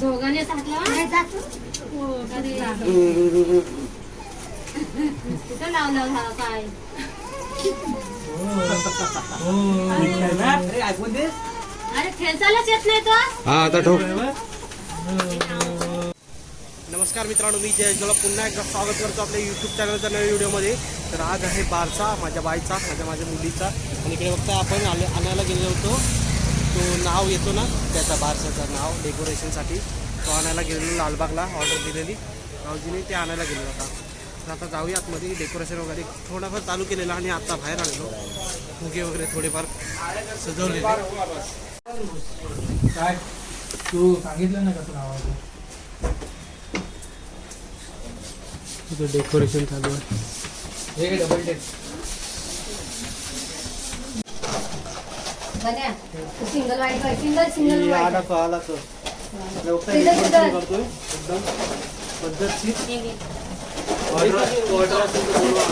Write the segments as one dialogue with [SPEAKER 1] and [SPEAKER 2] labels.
[SPEAKER 1] दोघांनी कुठं लावलं काय
[SPEAKER 2] अरे
[SPEAKER 1] येत नाही तो
[SPEAKER 3] हा आता ठोक
[SPEAKER 2] नमस्कार मित्रांनो मी जयजला पुन्हा एकदा स्वागत करतो आपल्या यूट्यूब चॅनलच्या नवीन व्हिडिओमध्ये. तर आज आहे बारचा माझ्या बाईचा माझ्या माझ्या मुलीचा. आणि इकडे बघता आपण आले आणायला गेलो होतो. तो नाव येतो ना त्याचा बारसाचं नाव डेकोरेशनसाठी. तो आणायला गेलेलो लालबागला ऑर्डर दिलेली. रावजीने ते आणायला गेलेलो होता तर आता जाऊया आतमध्ये डेकोरेशन वगैरे थोडंफार चालू केलेलं आणि आता बाहेर आलेलो. फुगे वगैरे थोडेफार सजवलेले.
[SPEAKER 4] काय? तू सांगितलं ना कसं नावाचं
[SPEAKER 2] डेकोरेशन चालू आहे.
[SPEAKER 4] हे डबल टेक
[SPEAKER 1] सिंगल वाईट सिंगल सिंगल
[SPEAKER 2] आला
[SPEAKER 1] वाईट
[SPEAKER 2] तो आला तो लवकर
[SPEAKER 1] तिथं- तिथं.
[SPEAKER 2] decoration करतोय. एकदम पद्धतशीर. ऑर्डर ऑर्डर असेल तर बोलवा.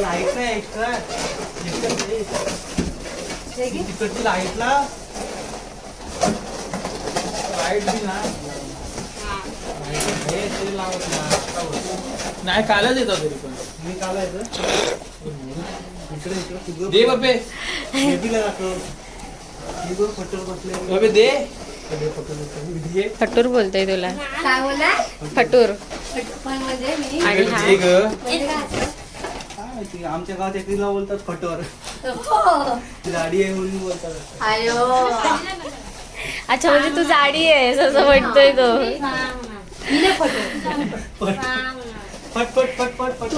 [SPEAKER 2] लाइट नाही तिकडची लाईटला
[SPEAKER 4] लाइट बी ना नाही कालच येतो तरी पण.
[SPEAKER 2] मी इकडे इकडे फुगं-
[SPEAKER 4] दे बापे.
[SPEAKER 2] दाखव.
[SPEAKER 4] बापे दे.
[SPEAKER 2] दे.
[SPEAKER 5] फटूर बोलतोय तुला. फटूर.
[SPEAKER 1] म्हणजे मी.
[SPEAKER 5] आणि हा.
[SPEAKER 1] म्हणजे
[SPEAKER 2] आमच्या गावात एकरीला बोलतात फटर.
[SPEAKER 1] हो.
[SPEAKER 2] गाडी आहे म्हणून बोलतात.
[SPEAKER 5] अच्छा म्हणजे तू जाडी आहेस असं म्हणतोय तो.
[SPEAKER 1] मी नाही फटो
[SPEAKER 2] फट फट फट फट फट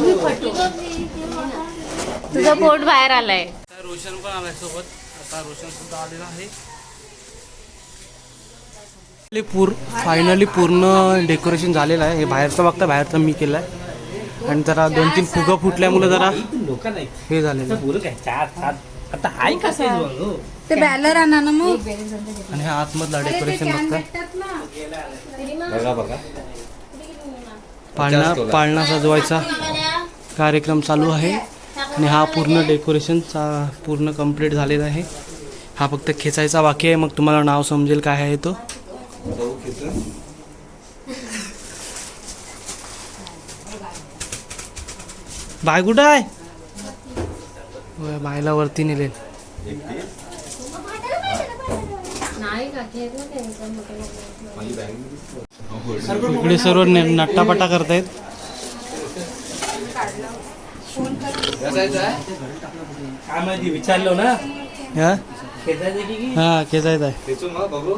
[SPEAKER 5] तुझं पोट बाहेर आलाय.
[SPEAKER 2] आता रोशन पण आलाय सोबत. आता रोशन सुद्धा आलेला आहे. पूर फायनली पूर्ण डेकोरेशन झालेलं आहे. हे बाहेरचं बघता बाहेरचं मी केलं आहे आणि जरा दोन तीन फुगं फुटल्यामुळे जरा हे झालेलं आहे.
[SPEAKER 4] आता हाय कसं
[SPEAKER 1] ते बॅलर आणा ना मग.
[SPEAKER 2] आणि हा आतमधला डेकोरेशन बघता.
[SPEAKER 3] बघा बघा.
[SPEAKER 2] पाळणा पाळणा सजवायचा कार्यक्रम चालू आहे. आणि हा पूर्ण डेकोरेशनचा पूर्ण कंप्लीट झालेला आहे. हा फक्त खेचायचा बाकी आहे. मग तुम्हाला नाव समजेल काय आहे तो. बाय कुठं आहे? बायला वरती नेले
[SPEAKER 1] नाही का खेळ
[SPEAKER 2] इकडे सर्व ने- नट्टापट्टा करतायत.
[SPEAKER 4] काय माहिती विचारलो ना
[SPEAKER 2] हा? हा खेचायचं आहे
[SPEAKER 3] खेचून मग बघू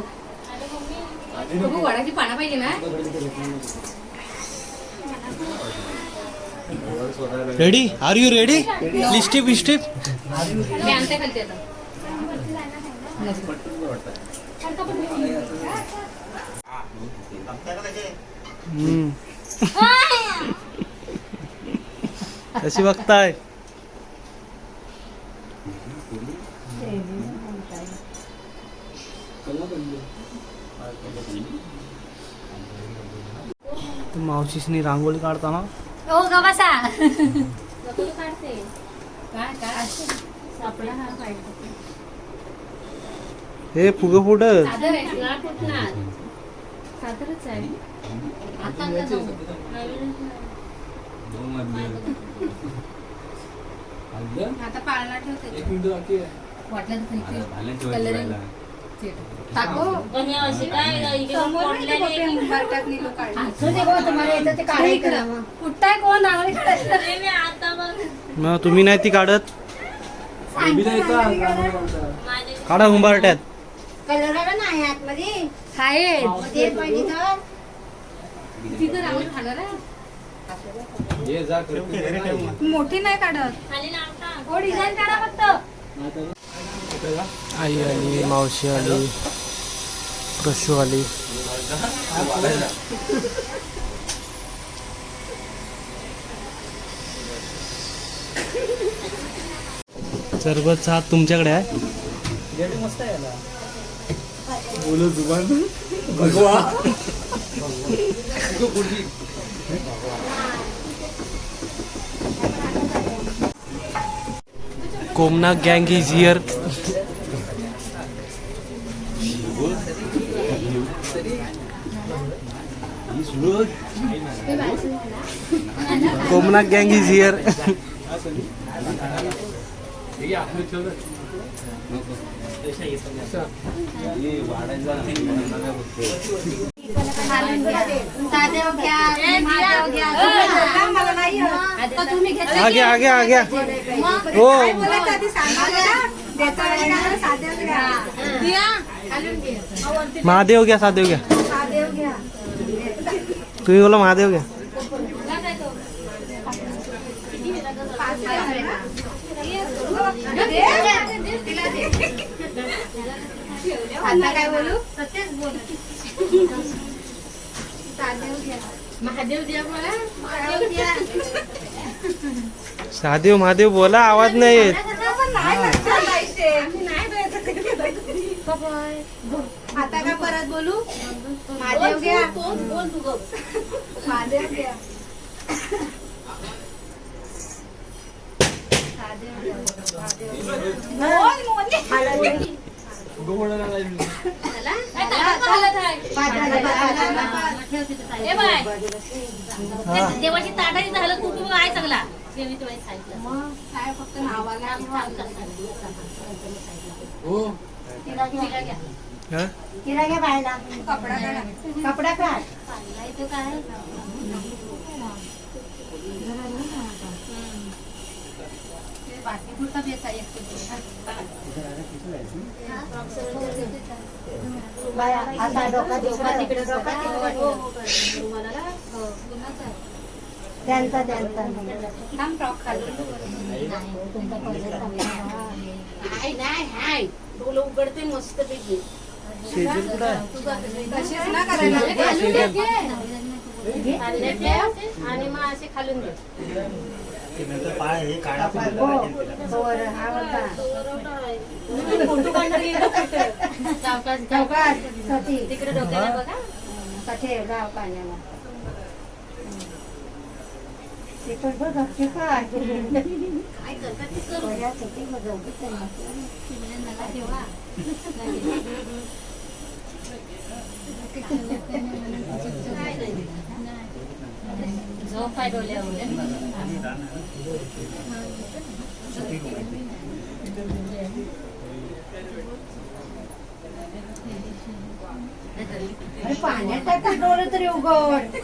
[SPEAKER 1] बघू वडाची पानं पाहिजे ना
[SPEAKER 2] रेडी आर यू रेडी लिस्टिप लिस्टिप कशी बघताय? मावशीसनी रांगोळी काढताना
[SPEAKER 1] हो बसा. काढते. काय काय? सापडा हा पाहिजे
[SPEAKER 2] हे फुग मग तुम्ही नाही ती काढत. काढा उंबारट्यात
[SPEAKER 1] कलर नाही आतमध्ये. आहे ते पाहिजे तर तिथं रांगोळी खाणार आहे.
[SPEAKER 4] ये जा करते.
[SPEAKER 1] मोठी नाही काढत. हो डिझाईन काढा फक्त.
[SPEAKER 2] आई आली मावशी आली प्रशू आली. सरबतचा हात तुमच्याकडे आहे?
[SPEAKER 4] मस्त आहे. बोलो जुबान. भगवा.
[SPEAKER 2] कोमना गँग इज हिअर. कोमना गँग इज हिअर. आगे आ
[SPEAKER 1] गया.
[SPEAKER 2] हो. महादेव घ्या
[SPEAKER 1] साधेव घ्या
[SPEAKER 2] तुम्ही बोलो महादेव घ्या
[SPEAKER 1] तिला आता काय बोलू? साधेव घ्या महादेव द्या महादेव द्या.
[SPEAKER 2] महादेव बोला आवाज नाही येत.
[SPEAKER 1] आता का परत बोलू? महादेव घ्या महादेव घ्या
[SPEAKER 5] देवाची ताटाची झालं आहे चांगला. घ्या.
[SPEAKER 2] हा?
[SPEAKER 1] घ्या बायला. कपडा काढा. कपडा काढ.
[SPEAKER 5] काय
[SPEAKER 1] बाकी पुरता बेसा एक बाया आता डोका डोका तिकडे डोका त्यांचा त्यांचा थांब फ्रॉक खाली
[SPEAKER 5] हाय नाही हाय डोलं उघडते मस्त पैकी
[SPEAKER 2] कुठं आहे?
[SPEAKER 5] आणि मग असे खालून दे.
[SPEAKER 1] हा
[SPEAKER 5] कुठं?
[SPEAKER 1] सती
[SPEAKER 5] तिकडे डोक्याला बघा
[SPEAKER 1] कथे गाव पाण्याला ते पण बघ ते काय
[SPEAKER 5] काय करतात ते करू.
[SPEAKER 1] दे त्यांना.
[SPEAKER 5] नका ठेवा. काय नाही. झोप आहे डोल्यावर
[SPEAKER 1] अरे पाण्यात टाकून डोळे तरी उघड.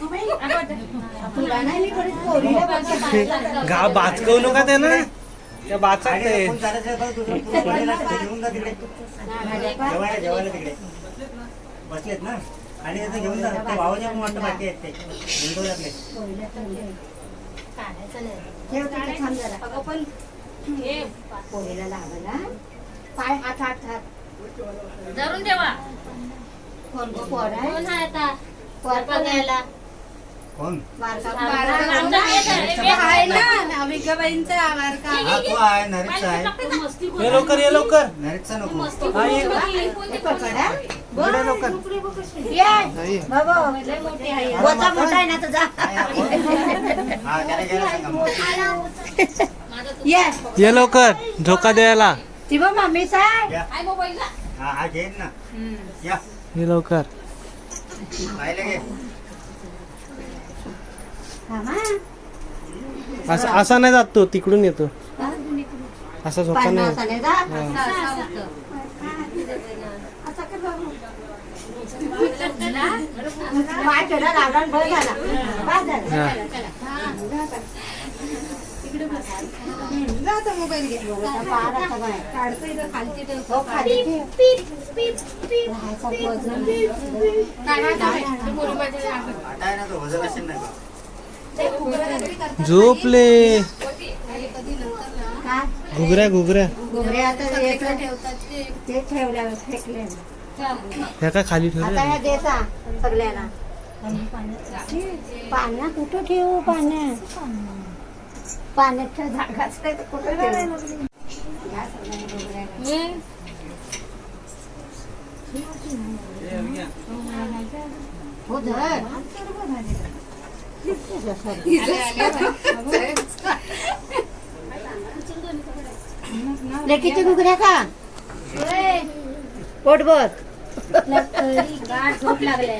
[SPEAKER 1] तुला नाही मी थोडी पोरीला बघते.
[SPEAKER 2] गा बाचकवू नका ते ना त्या बाचक ते
[SPEAKER 6] बसलेत ना? आणि आता घेऊन जा ते भावाच्या पण वाटतं बाकी आहेत ते
[SPEAKER 1] पोरीला चालले.
[SPEAKER 5] काढायचं नाही.
[SPEAKER 1] ठेव तिथे थांब जरा.
[SPEAKER 5] अगं पण हे
[SPEAKER 1] पोरीला लावायला पाय हात हात हात
[SPEAKER 5] धरून ठेवा
[SPEAKER 1] कोण गं पोर आहे
[SPEAKER 5] कोण आहे आता
[SPEAKER 1] पोर.
[SPEAKER 5] बघायला
[SPEAKER 6] कोण? हा तो आहे. आहे.
[SPEAKER 2] ये लवकर ये लवकर.
[SPEAKER 6] नरेशचा नको.
[SPEAKER 2] हा, ये. इकडे लवकर.
[SPEAKER 1] ये.
[SPEAKER 2] हा,
[SPEAKER 6] त्याला घ्यायला सांगा. मग.
[SPEAKER 1] ये.
[SPEAKER 2] लवकर झोका द्यायला.
[SPEAKER 6] हा हा घेईन ना. या.
[SPEAKER 2] ये लवकर.
[SPEAKER 6] पाहिलं घे.
[SPEAKER 2] असा असा नाही जात तो तिकडून येतो? असा झोका
[SPEAKER 1] पाय
[SPEAKER 2] नाही
[SPEAKER 1] मोबाईल
[SPEAKER 2] झोपले? घुगऱ्या घुगऱ्या.
[SPEAKER 1] ते फेकले.
[SPEAKER 2] ह्या काय खाली
[SPEAKER 1] आता ह्या सगळ्यांना पाण्यात कुठं ठेवू पाण्यात पाण्याच्या जागाच नाही तर कुठं ठेवू? सगळ्यांनी हो धर. लेकीच्या घुगऱ्या का पोटभर
[SPEAKER 5] गाठ झोप लागले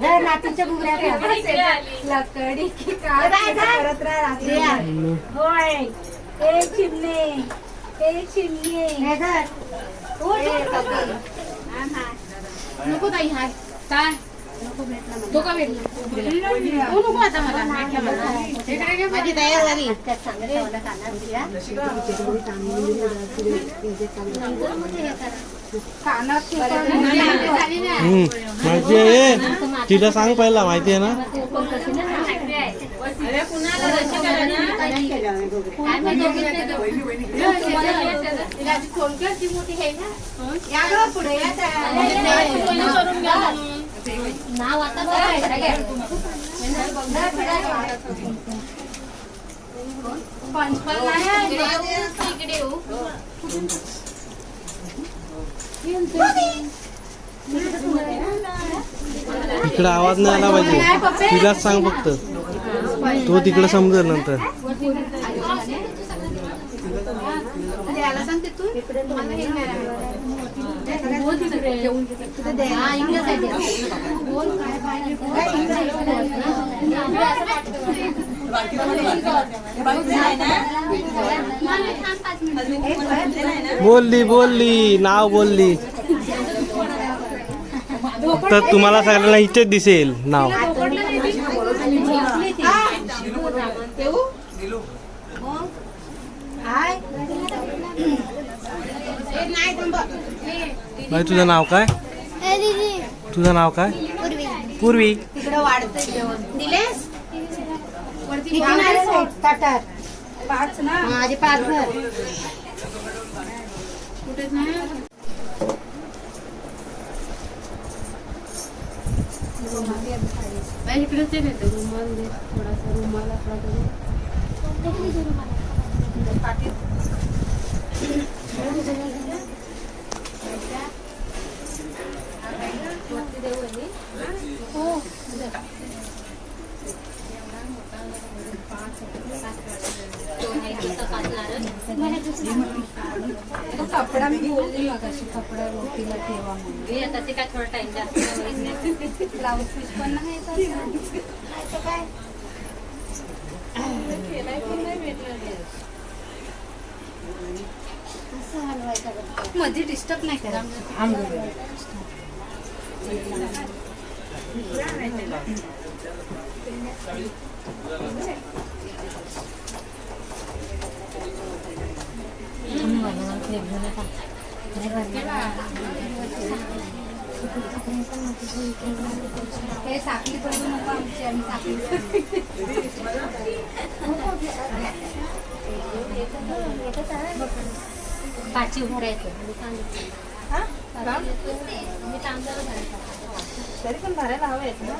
[SPEAKER 1] धर नातीच्या घुगऱ्या का
[SPEAKER 7] लकडी की काय करत राहा होय. ए चिमणे. ए चिमणे.
[SPEAKER 1] हे
[SPEAKER 5] नको ताई हाय. काय? तो का भेटला तो नको आता मला भेटला मला इकडे घे.
[SPEAKER 1] माझी तयार झाली
[SPEAKER 2] माहिती आहे तिला सांग पहिला माहिती आहे ना
[SPEAKER 5] अरे कुणाला रशी करा ना. तुम्हाला माहिती आहे का?
[SPEAKER 7] या पुढे या
[SPEAKER 5] नाव आता पंचपाल नाही इकडे येऊ.
[SPEAKER 2] इकडे आवाज नाही आला पाहिजे. तिलाच सांग फक्त. तो तिकडे समजेल नंतर.
[SPEAKER 7] सांगते तू
[SPEAKER 2] बोलली बोलली नाव बोलली. तर तुम्हाला सगळ्यांना इथेच दिसेल. नाव. बाई तुझं नाव काय? तुझं नाव काय? पूर्वी.
[SPEAKER 7] तिकडं वाढतंय जेवण. दिलेस
[SPEAKER 1] किती नाही ताटात.
[SPEAKER 7] पाच ना?
[SPEAKER 1] माझे पाच
[SPEAKER 5] इकडेच ते घेते रुमाल दे. थोडासा रुमाल आपला तरी
[SPEAKER 7] कपडा मी बोलली मगाशी कपडा रोटीला ठेवा म्हणून
[SPEAKER 5] आता ते काय थोडा टाइम जास्त
[SPEAKER 7] ब्लाऊज पीस पण नाही येत असं. मध्ये डिस्टर्ब नाही करा हे साखळी पडू नको आमची आम्ही साखळी
[SPEAKER 5] पाची उभरायचं
[SPEAKER 7] तरी पण भरायला हवेत ना.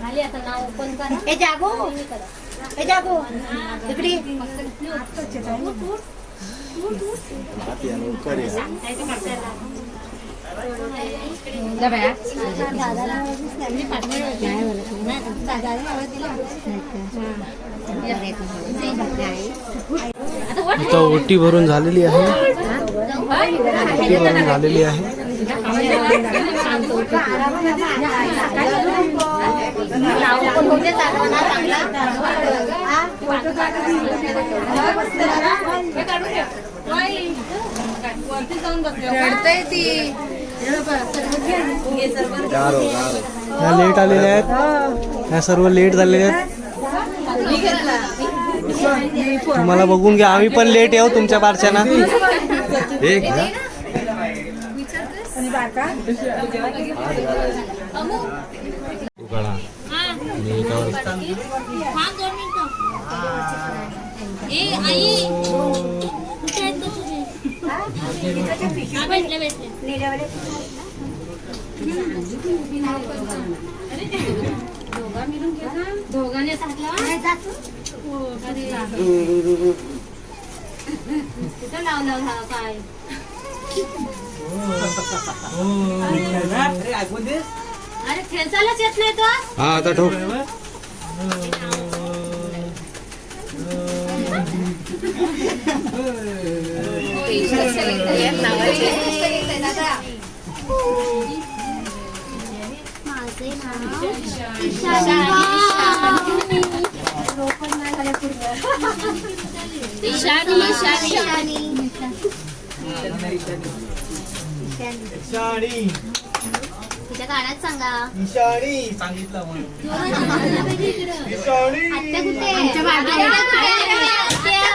[SPEAKER 5] झाली आता नाव ओपन करा.
[SPEAKER 1] हे जागो. हे जागो. इकडे
[SPEAKER 2] आता ओटी भरून झालेली आहे. ओटी भरून झालेली आहे.
[SPEAKER 1] चांगला
[SPEAKER 2] ह्या लेट आलेल्या आहेत. ह्या सर्व लेट झालेल्या आहेत. तुम्हाला बघून घ्या. आम्ही पण लेट येऊ तुमच्या पारच्याना
[SPEAKER 3] एक घ्या. उकाळा आणि एकावर
[SPEAKER 5] ए आई. दोघांनी कुठं लावलं हा काय अरे खेचायलाच येत नाही तो
[SPEAKER 3] हा आता ठोक
[SPEAKER 5] ईशानी. ईशानी.
[SPEAKER 2] ईशानी
[SPEAKER 5] तिच्या कानात सांगा
[SPEAKER 2] ईशानी सांगितलं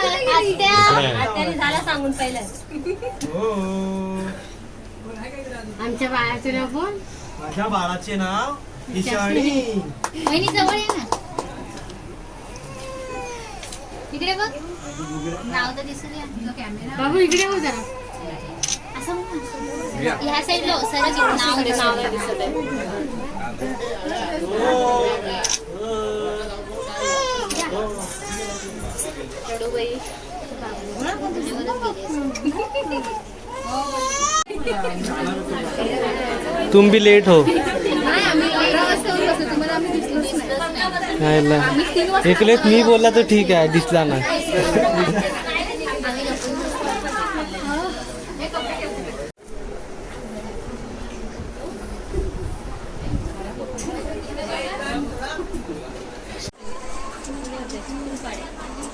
[SPEAKER 5] झाला सांगून पहिलं.
[SPEAKER 2] हो.
[SPEAKER 5] आमच्या बाळाचं नाव कोण?
[SPEAKER 2] माझ्या बाळाचे नाव ईशानी
[SPEAKER 5] वहिनी जवळ आहे ना. इकडे बघ. नाव तर दिसत कॅमेरा बाबू इकडे बघ जरा. असं. ह्या साईडला सर नाव नाव दिसत आहे
[SPEAKER 2] तुम भी लेट हो। एक लेट मी बोलला तर ठीक आहे दिसला ना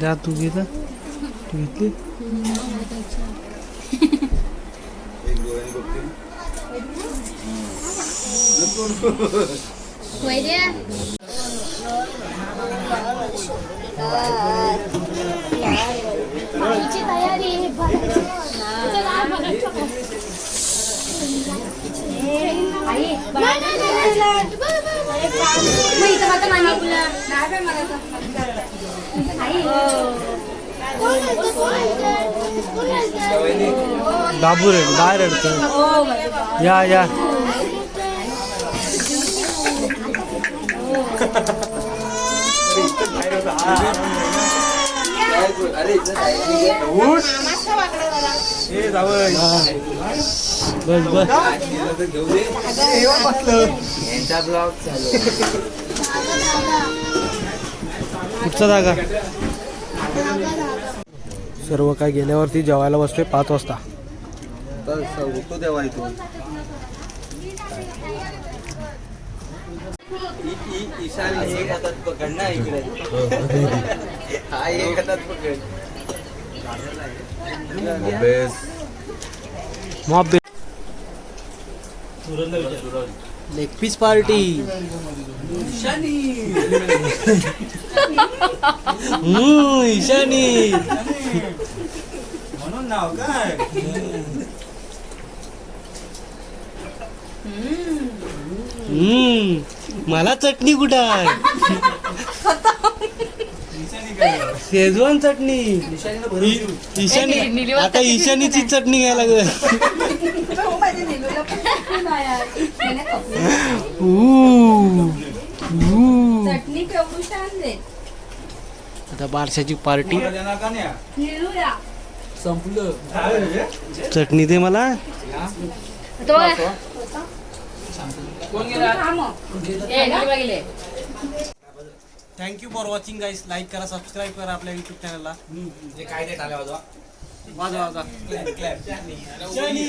[SPEAKER 2] जा तू घेता तू घेतली
[SPEAKER 5] तयारी आहे. तिचं काय बघायचं का? आई, मग इथं आता मामी. आई.
[SPEAKER 2] बाबू रे काय रडतो या या बस बस
[SPEAKER 3] यांचा ब्लॉग चालू
[SPEAKER 2] कुठचा जागा सर्व काय गेल्यावरती जेवायला बसतोय पाच वाजता.
[SPEAKER 3] तेव्हा इथून. ईशानी एक हातात पकड ना इकडे. हा एक हातात पकड. बेस
[SPEAKER 2] मॉब लेग पीस पार्टी हम्म, ईशानी.
[SPEAKER 6] म्हणून नाव काय?
[SPEAKER 2] हम्म. मला चटणी कुठं आहे? शेजवान चटणी. ईशानी आता ईशानीची चटणी घ्यायला आता बारशाची पार्टी.
[SPEAKER 4] संपलं
[SPEAKER 2] चटणी दे मला. Thank you for watching guys like करा सबस्क्राईब करा आपल्या युट्यूब चॅनलला
[SPEAKER 4] जे काय ते टाळ्या वाजवा.
[SPEAKER 2] वाजवा शनी